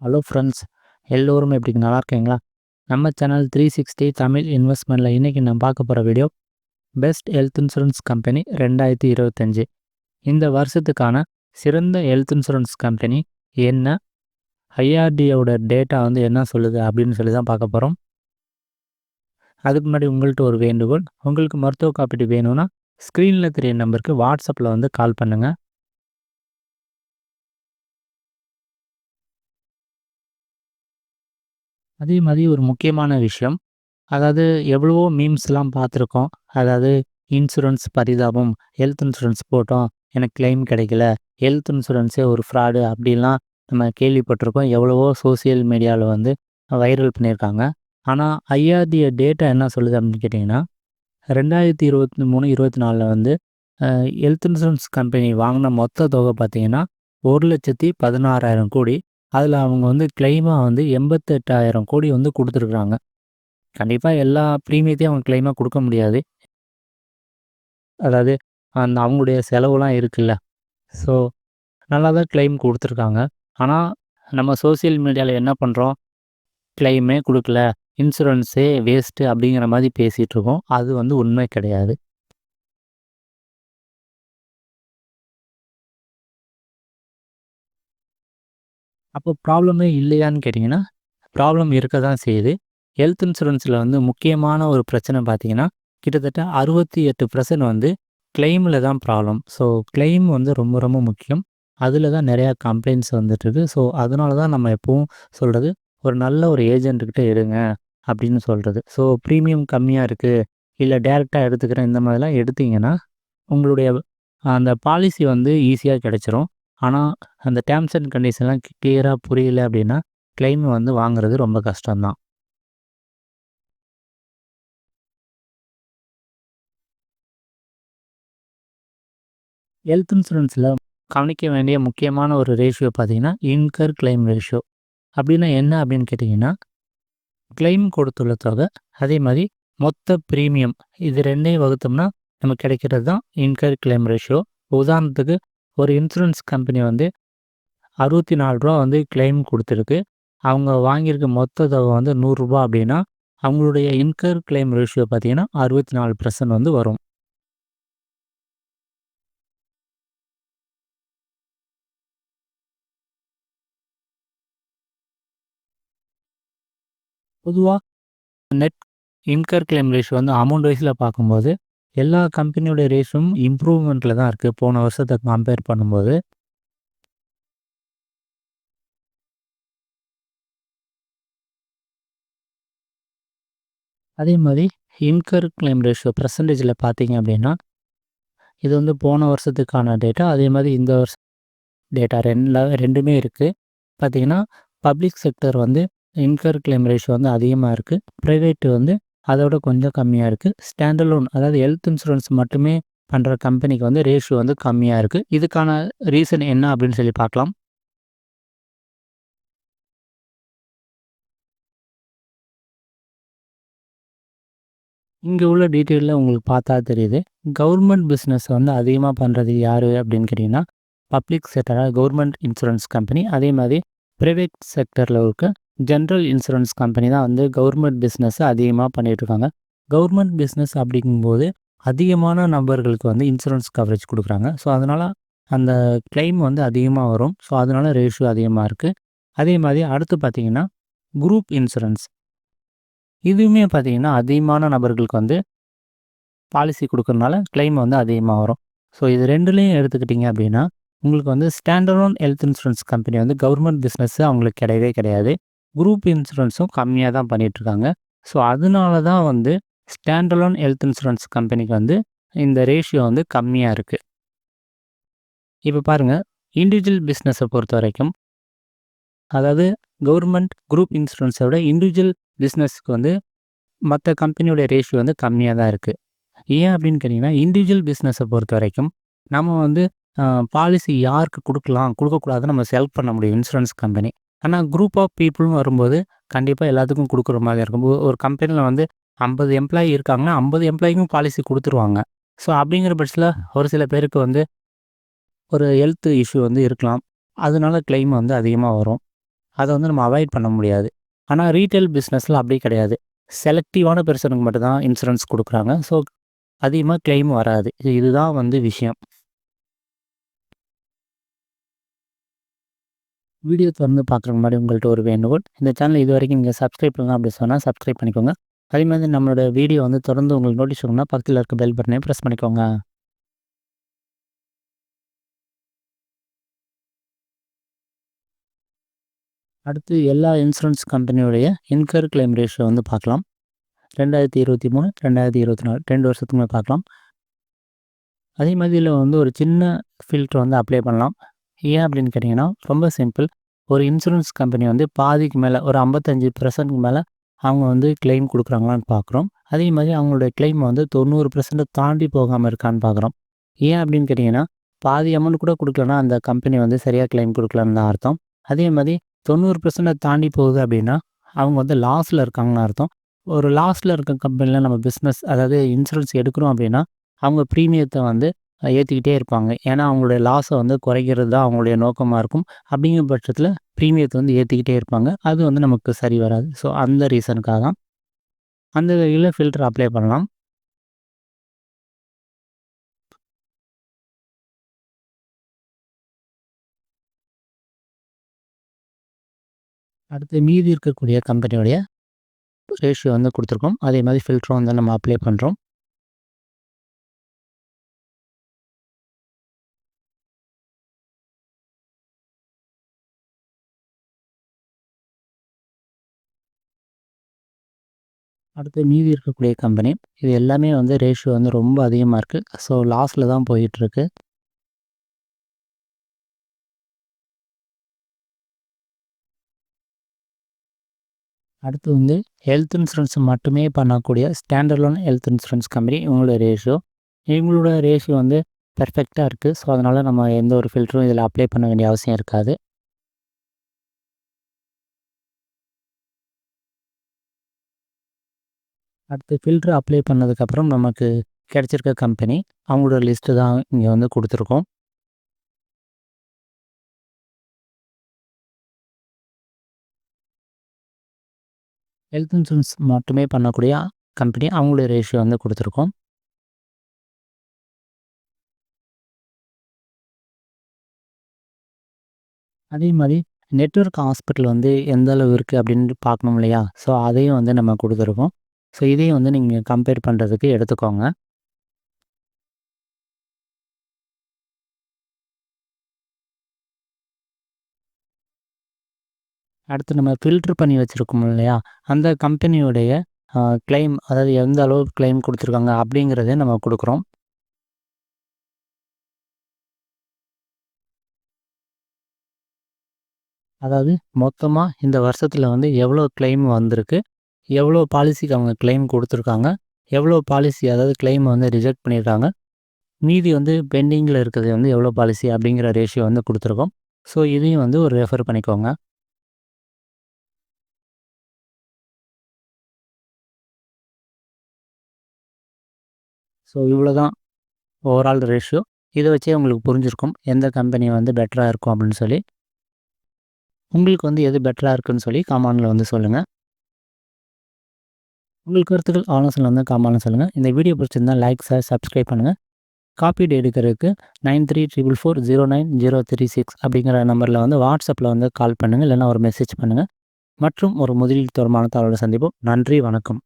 Hello friends எல்லோரும் எப்படி நல்லா இருக்கீங்களா? நம்ம சேனல் த்ரீ சிக்ஸ்டி தமிழ் இன்வெஸ்ட்மெண்ட்டில் இன்றைக்கி நான் பார்க்க போகிற video best health insurance company ரெண்டாயிரத்தி இருபத்தஞ்சி. இந்த வருஷத்துக்கான சிறந்த ஹெல்த் இன்சூரன்ஸ் கம்பெனி என்ன? ஐஆர்டியோட டேட்டா வந்து என்ன சொல்லுது அப்படின்னு சொல்லி தான் பார்க்க போகிறோம் அதுக்கு முன்னாடி உங்கள்கிட்ட ஒரு வேண்டுகோள் உங்களுக்கு மருத்துவ காப்பீடு வேணும்னா ஸ்க்ரீனில் தெரிய நம்பருக்கு வாட்ஸ்அப்பில் வந்து கால் பண்ணுங்கள் அதே மாதிரி ஒரு முக்கியமான விஷயம். அதாவது எவ்வளவோ மீம்ஸ்லாம் பார்த்துருக்கோம். அதாவது இன்சூரன்ஸ் பரிதாபம் ஹெல்த் இன்சூரன்ஸ் போட்டோம். எனக்கு கிளைம் கிடைக்கல. ஹெல்த் இன்சூரன்ஸே ஒரு ஃப்ராடு அப்படிலாம் நம்ம கேள்விப்பட்டிருக்கோம். எவ்வளவோ சோசியல் மீடியாவில் வந்து வைரல் பண்ணியிருக்காங்க. ஆனால் ஐஆர்டிய டேட்டா என்ன சொல்லுது அப்படின்னு கேட்டிங்கன்னா ரெண்டாயிரத்தி இருபத்தி மூணு இருபத்தி நாலில் வந்து ஹெல்த் இன்சூரன்ஸ் கம்பெனி வாங்கின மொத்த தொகை பார்த்திங்கன்னா ஒரு லட்சத்தி பதினாறாயிரம் கோடி. அதில் அவங்க வந்து கிளைமாக வந்து எண்பத்தெட்டாயிரம் கோடி வந்து கொடுத்துருக்குறாங்க. கண்டிப்பாக எல்லா ப்ரீமியத்தையும் அவங்க கிளைமாக கொடுக்க முடியாது. அதாவது அந்த அவங்களுடைய செலவுலாம் இருக்குல்ல. ஸோ நல்லா தான் கிளைம் கொடுத்துருக்காங்க. ஆனால் நம்ம சோசியல் மீடியாவில் என்ன பண்ணுறோம் கிளைமே கொடுக்கல. இன்சூரன்ஸே வேஸ்ட்டு அப்படிங்கிற மாதிரி பேசிகிட்ருக்கோம் அது வந்து உண்மை கிடையாது. அப்போ ப்ராப்ளமே இல்லையான்னு கேட்டிங்கன்னா ப்ராப்ளம் இருக்க தான் செய்யுது. ஹெல்த் இன்சூரன்ஸில் வந்து முக்கியமான ஒரு பிரச்சனை பார்த்தீங்கன்னா கிட்டத்தட்ட அறுபத்தி எட்டு பர்சன்ட் வந்து கிளைமில் தான் ப்ராப்ளம் ஸோ கிளைம் வந்து ரொம்ப ரொம்ப முக்கியம். அதில் தான் நிறையா கம்ப்ளைண்ட்ஸ் வந்துட்டுருக்கு ஸோ அதனால தான் நம்ம எப்பவும் சொல்கிறது ஒரு நல்ல ஒரு ஏஜென்ட்டுக்கிட்ட எடுங்க அப்படின்னு சொல்கிறது ஸோ ப்ரீமியம் கம்மியாக இருக்குது இல்லை டேரெக்டாக எடுத்துக்கிறேன் இந்த மாதிரிலாம் எடுத்திங்கன்னா உங்களுடைய அந்த பாலிசி வந்து ஈஸியாக கிடச்சிரும். ஆனால் அந்த டேர்ம்ஸ் அண்ட் கண்டிஷன்லாம் கிளியராக புரியல அப்படின்னா கிளைம் வந்து வாங்குறது ரொம்ப கஷ்டம்தான். ஹெல்த் இன்சூரன்ஸில் கவனிக்க வேண்டிய முக்கியமான ஒரு ரேஷியோ பார்த்தீங்கன்னா இன்கர் கிளைம் ரேஷியோ அப்படின்னா என்ன அப்படின்னு கேட்டிங்கன்னா கிளைம் கொடுத்துள்ள தொகை அதே மாதிரி மொத்த ப்ரீமியம் இது ரெண்டையும் வகுத்தோம்னா நமக்கு கிடைக்கிறது தான் இன்கர் கிளைம் ரேஷியோ உதாரணத்துக்கு ஒரு இன்சூரன்ஸ் கம்பெனி வந்து அறுபத்தி நாலு ரூபா வந்து கிளைம் கொடுத்துருக்கு. அவங்க வாங்கியிருக்க மொத்த தொகை வந்து நூறுரூபா அப்படின்னா அவங்களுடைய இன்கர் கிளைம் ரேஷியோ பார்த்தீங்கன்னா அறுபத்தி நாலு பர்சன்ட் வந்து வரும். பொதுவாக நெட் இன்கர் கிளைம் ரேஷியோ வந்து அமௌண்ட் வைஸில் பார்க்கும்போது எல்லா கம்பெனியோட ரேஸும் இம்ப்ரூவ்மெண்ட்டில் தான் இருக்குது போன வருஷத்தை கம்பேர் பண்ணும்போது. அதே மாதிரி இன்கர் கிளைம் ரேஷியோ பர்சன்டேஜில் பார்த்தீங்க அப்படின்னா இது வந்து போன வருஷத்துக்கான டேட்டா அதே மாதிரி இந்த வருஷம் டேட்டா ரெண்டு ரெண்டுமே இருக்குது பார்த்திங்கன்னா பப்ளிக் செக்டர் வந்து இன்கர் கிளைம் ரேஷியோ வந்து அதிகமாக இருக்குது ப்ரைவேட்டு வந்து அதோட கொஞ்சம் கம்மியாக இருக்குது ஸ்டாண்டர்ட் லோன் அதாவது ஹெல்த் இன்சூரன்ஸ் மட்டுமே பண்ணுற கம்பெனிக்கு வந்து ரேஷியோ வந்து கம்மியாக இருக்குது இதுக்கான ரீசன் என்ன அப்படின்னு சொல்லி பார்க்கலாம். இங்கே உள்ள டீட்டெயிலில் உங்களுக்கு பார்த்தா தெரியுது. கவர்மெண்ட் பிஸ்னஸ் வந்து அதிகமாக பண்ணுறது யார் அப்படின்னு கேட்டிங்கன்னா பப்ளிக் செக்டராக கவர்மெண்ட் இன்சூரன்ஸ் கம்பெனி அதே மாதிரி ப்ரைவேட் செக்டரில் இருக்க. ஜென்ரல் இன்சூரன்ஸ் கம்பெனி தான் வந்து கவர்மெண்ட் பிஸ்னஸ் அதிகமாக பண்ணிகிட்ருக்காங்க கவர்மெண்ட் பிஸ்னஸ் அப்படிங்கும்போது அதிகமான நபர்களுக்கு வந்து இன்சூரன்ஸ் கவரேஜ் கொடுக்குறாங்க. ஸோ அதனால் அந்த கிளைம் வந்து அதிகமாக வரும். ஸோ அதனால் ரேஷியோ அதிகமாக இருக்குது அதே மாதிரி அடுத்து பார்த்திங்கன்னா குரூப் இன்சூரன்ஸ் இதுவுமே பார்த்திங்கன்னா அதிகமான நபர்களுக்கு வந்து பாலிசி கொடுக்குறதுனால கிளைம் வந்து அதிகமாக வரும். ஸோ இது ரெண்டுலேயும் எடுத்துக்கிட்டிங்க அப்படின்னா உங்களுக்கு வந்து ஸ்டாண்டர்ட் ஹெல்த் இன்சூரன்ஸ் கம்பெனி வந்து கவர்மெண்ட் பிஸ்னஸ்ஸு அவங்களுக்கு கிடையவே கிடையாது. குரூப் இன்சூரன்ஸும் கம்மியாக தான் பண்ணிகிட்ருக்காங்க ஸோ அதனால தான் வந்து ஸ்டாண்டலோன் ஹெல்த் இன்சூரன்ஸ் கம்பெனிக்கு வந்து இந்த ரேஷியோ வந்து கம்மியாக இருக்குது இப்போ பாருங்கள் இண்டிவிஜுவல் பிஸ்னஸை பொறுத்த வரைக்கும் அதாவது கவர்மெண்ட் குரூப் இன்சூரன்ஸை விட இண்டிவிஜுவல் பிஸ்னஸ்க்கு வந்து மற்ற கம்பெனியோட ரேஷியோ வந்து கம்மியாக தான் இருக்குது ஏன் அப்படின்னு கேட்டிங்கன்னா இண்டிவிஜுவல் பிஸ்னஸை பொறுத்த வரைக்கும் நம்ம வந்து பாலிசி யாருக்கு கொடுக்கலாம் கொடுக்கக்கூடாதுன்னு நம்ம செலக்ட் பண்ண முடியும் இன்சூரன்ஸ் கம்பெனி. ஆனால் குரூப் ஆஃப் பீப்புளும் வரும்போது கண்டிப்பாக எல்லாத்துக்கும் கொடுக்குற மாதிரி இருக்கும். ஒரு கம்பெனியில் வந்து ஐம்பது எம்ப்ளாயி இருக்காங்கன்னா ஐம்பது எம்ப்ளாயிக்கும் பாலிசி கொடுத்துருவாங்க. ஸோ அப்படிங்கிற பட்சத்தில் ஒரு சில பேருக்கு வந்து ஒரு ஹெல்த் இஷ்யூ வந்து இருக்கலாம். அதனால கிளைம் வந்து அதிகமாக வரும். அதை வந்து நம்ம அவாய்ட் பண்ண முடியாது. ஆனால் ரீட்டைல் பிஸ்னஸில் அப்படி கிடையாது. செலக்டிவான பெர்சனுக்கு மட்டும்தான் இன்சூரன்ஸ் கொடுக்குறாங்க. ஸோ அதிகமாக கிளைம் வராது. இதுதான் வந்து விஷயம். வீடியோ திறந்து பார்க்குற முன்னாடி உங்கள்கிட்ட ஒரு வேண்டுகோள். இந்த சேனல் இது வரைக்கும் நீங்கள் சப்ஸ்கிரைப் பண்ணலாம் அப்படி சொன்னால் சப்ஸ்கிரைப் பண்ணிக்கோங்க. அதே மாதிரி நம்மளோட வீடியோ வந்து தொடர்ந்து உங்களுக்கு நோட்டீஸ் வரும்னா பக்கத்தில் இருக்க பெல் பட்டனே ப்ரெஸ் பண்ணிக்கோங்க. அடுத்து எல்லா இன்சூரன்ஸ் கம்பெனியோடைய இன்கர் கிளைம் ரேஷியோ வந்து பார்க்கலாம். ரெண்டாயிரத்தி இருபத்தி மூணு ரெண்டாயிரத்தி இருபத்தி நாலு ரெண்டு வருஷத்துக்குமே பார்க்கலாம். அதே மாதிரி இதில் வந்து ஒரு சின்ன ஃபில்ட்ரு வந்து அப்ளை பண்ணலாம். ஏன் அப்படின்னு கேட்டிங்கன்னா ரொம்ப சிம்பிள் ஒரு இன்சூரன்ஸ் கம்பெனி வந்து பாதிக்கு மேலே ஒரு ஐம்பத்தஞ்சு பர்சன்ட்க்கு மேலே அவங்க வந்து கிளைம் கொடுக்குறாங்களான்னு பார்க்குறோம் அதே மாதிரி அவங்களுடைய கிளைம் வந்து தொண்ணூறு பர்சன்ட்டை தாண்டி போகாமல் இருக்கான்னு பார்க்குறோம் ஏன் அப்படின்னு கேட்டிங்கன்னா பாதி அமௌண்ட் கூட கொடுக்கலன்னா அந்த கம்பெனி வந்து சரியாக கிளைம் கொடுக்கலன்னு தான் அர்த்தம். அதே மாதிரி தொண்ணூறு பர்சன்ட்டை தாண்டி போகுது அப்படின்னா அவங்க வந்து லாஸில் இருக்காங்கன்னு அர்த்தம். ஒரு லாஸில் இருக்க கம்பெனியில் நம்ம பிஸ்னஸ் அதாவது இன்சூரன்ஸ் எடுக்கிறோம் அப்படின்னா அவங்க ப்ரீமியத்தை வந்து ஏற்றிக்கிட்டே இருப்பாங்க. ஏன்னா அவங்களுடைய லாஸை வந்து குறைக்கிறது தான் அவங்களுடைய நோக்கமாக இருக்கும். அப்படிங்கிற பட்சத்தில் ப்ரீமியத்தை வந்து ஏற்றிக்கிட்டே இருப்பாங்க. அது வந்து நமக்கு சரி வராது. ஸோ அந்த ரீசனுக்காக தான் அந்த வகையில் ஃபில்டர் அப்ளை பண்ணலாம். அடுத்து மீதி இருக்கக்கூடிய கம்பெனியோடைய ரேஷியோ வந்து கொடுத்துருக்கோம். அதே மாதிரி ஃபில்டரும் வந்து நம்ம அப்ளை பண்ணுறோம் அடுத்து மீதி இருக்கக்கூடிய கம்பெனி இது எல்லாமே வந்து ரேஷியோ வந்து ரொம்ப அதிகமாக இருக்குது ஸோ லாஸில் தான் போயிட்டுருக்கு. அடுத்து வந்து ஹெல்த் இன்சூரன்ஸ் மட்டுமே பண்ணக்கூடிய ஸ்டாண்டர்லோன் ஹெல்த் இன்சூரன்ஸ் கம்பெனி இவங்களோட ரேஷியோ இவங்களோட ரேஷியோ வந்து பெர்ஃபெக்டாக இருக்குது ஸோ அதனால் நம்ம எந்த ஒரு ஃபில்டரும் இதில் அப்ளை பண்ண வேண்டிய அவசியம் இருக்காது. அடுத்து ஃபில்ட்ரு அப்ளை பண்ணதுக்கப்புறம் நமக்கு கிடச்சிருக்க கம்பெனி அவங்களோட லிஸ்ட்டு தான் இங்கே வந்து கொடுத்துருக்கோம். ஹெல்த் இன்சூரன்ஸ் மட்டுமே பண்ணக்கூடிய கம்பெனி அவங்களோட ரேஷியோ வந்து கொடுத்துருக்கோம். அதே மாதிரி நெட்ஒர்க் ஹாஸ்பிட்டல் வந்து எந்த அளவு இருக்குது அப்படின்னு பார்க்கணும் இல்லையா? ஸோ அதையும் வந்து நம்ம கொடுத்துருக்கோம். ஸோ இதையும் வந்து நீங்கள் கம்பேர் பண்ணுறதுக்கு எடுத்துக்கோங்க. அடுத்து நம்ம ஃபில்ட்ரு பண்ணி வச்சுருக்கோம் இல்லையா? அந்த கம்பெனியுடைய கிளைம் அதாவது எந்த அளவு கிளைம் கொடுத்துருக்காங்க அப்படிங்கிறத நம்ம கொடுக்குறோம். அதாவது மொத்தமாக இந்த வருஷத்தில் வந்து எவ்வளோ கிளைம் வந்திருக்கு? எவ்வளோ பாலிசிக்கு அவங்க கிளைம் கொடுத்துருக்காங்க? எவ்வளோ பாலிசி அதாவது கிளைம் வந்து ரிஜெக்ட் பண்ணியிருக்காங்க? மீதி வந்து பெண்டிங்கில் இருக்கிறது வந்து எவ்வளோ பாலிசி அப்படிங்கிற ரேஷியோ வந்து கொடுத்துருக்கோம். ஸோ இதையும் வந்து ஒரு ரெஃபர் பண்ணிக்கோங்க. ஸோ இவ்வளோ தான் ஓவரால் ரேஷியோ இதை வச்சே உங்களுக்கு புரிஞ்சிருக்கும் எந்த கம்பெனி வந்து பெட்டராக இருக்கும் அப்படின்னு சொல்லி. உங்களுக்கு வந்து எது பெட்டராக இருக்குன்னு சொல்லி காமானில் வந்து சொல்லுங்கள் உங்கள் கருத்துக்கள் ஆலோசனை வந்து காமாலும் சொல்லுங்கள் இந்த வீடியோ பிடிச்சிருந்தால் லைக் சார் சப்ஸ்கிரைப் பண்ணுங்கள் காப்பீடு எடுக்கிறதுக்கு nine three triple four zero nine zero three six அப்படிங்கிற நம்பரில் வந்து வாட்ஸ்அப்பில் வந்து கால் பண்ணுங்கள் இல்லைனா ஒரு மெசேஜ் பண்ணுங்கள் மற்றும் ஒரு முதலீடு தொடர்பான தகவலை சந்திப்போம். நன்றி வணக்கம்.